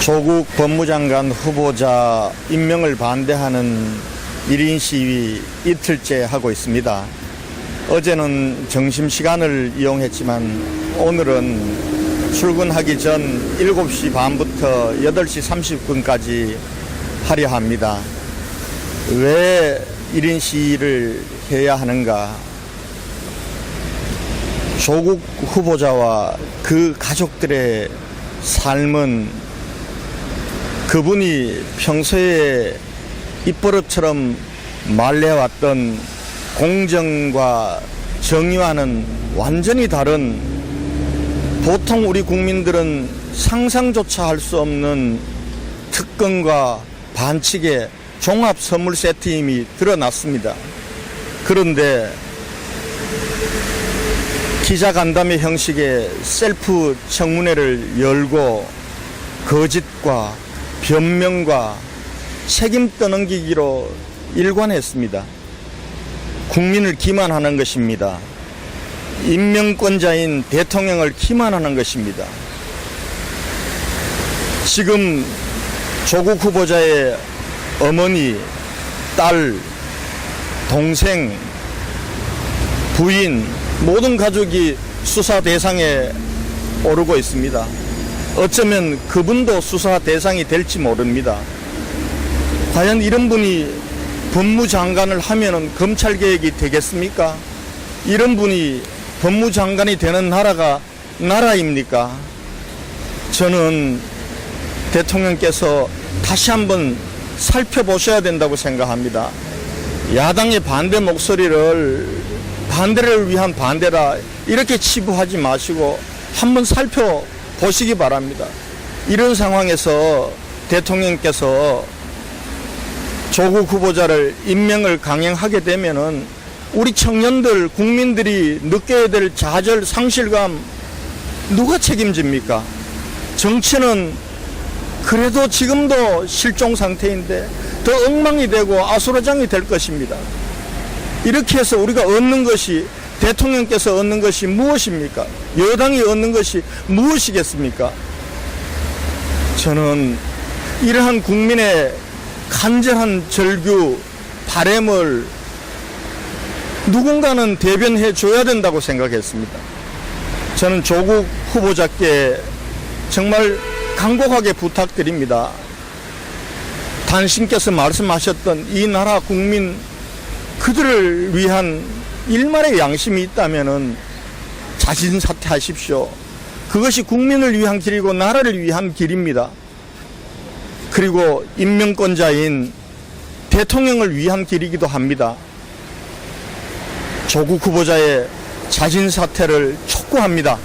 조국 법무장관 후보자 임명을 반대하는 1인 시위 이틀째 하고 있습니다. 어제는 점심시간을 이용했지만 오늘은 출근하기 전 7시 반부터 8시 30분까지 하려 합니다. 왜 1인 시위를 해야 하는가? 조국 후보자와 그 가족들의 삶은 그분이 평소에 입버릇처럼 말해왔던 공정과 정의와는 완전히 다른 보통 우리 국민들은 상상조차 할 수 없는 특권과 반칙의 종합 선물 세트임이 드러났습니다. 그런데 기자 간담회 형식의 셀프 청문회를 열고 거짓과 변명과 책임 떠넘기기로 일관했습니다. 국민을 기만하는 것입니다. 임명권자인 대통령을 기만하는 것입니다. 지금 조국 후보자의 어머니, 딸, 동생, 부인, 모든 가족이 수사 대상에 오르고 있습니다. 어쩌면 그분도 수사 대상이 될지 모릅니다. 과연 이런 분이 법무장관을 하면은 검찰 개혁이 되겠습니까? 이런 분이 법무장관이 되는 나라가 나라입니까? 저는 대통령께서 다시 한번 살펴보셔야 된다고 생각합니다. 야당의 반대 목소리를 반대를 위한 반대라 이렇게 치부하지 마시고 한번 살펴 보시기 바랍니다. 이런 상황에서 대통령께서 조국 후보자를 임명을 강행하게 되면은 우리 청년들 국민들이 느껴야 될 좌절 상실감 누가 책임집니까? 정치는 그래도 지금도 실종 상태인데 더 엉망이 되고 아수라장이 될 것입니다. 이렇게 해서 우리가 얻는 것이 대통령께서 얻는 것이 무엇입니까? 여당이 얻는 것이 무엇이겠습니까? 저는 이러한 국민의 간절한 절규, 바램을 누군가는 대변해 줘야 된다고 생각했습니다. 저는 조국 후보자께 정말 간곡하게 부탁드립니다. 당신께서 말씀하셨던 이 나라 국민 그들을 위한 일말의 양심이 있다면은 자진 사퇴하십시오. 그것이 국민을 위한 길이고 나라를 위한 길입니다. 그리고 임명권자인 대통령을 위한 길이기도 합니다. 조국 후보자의 자진 사퇴를 촉구합니다.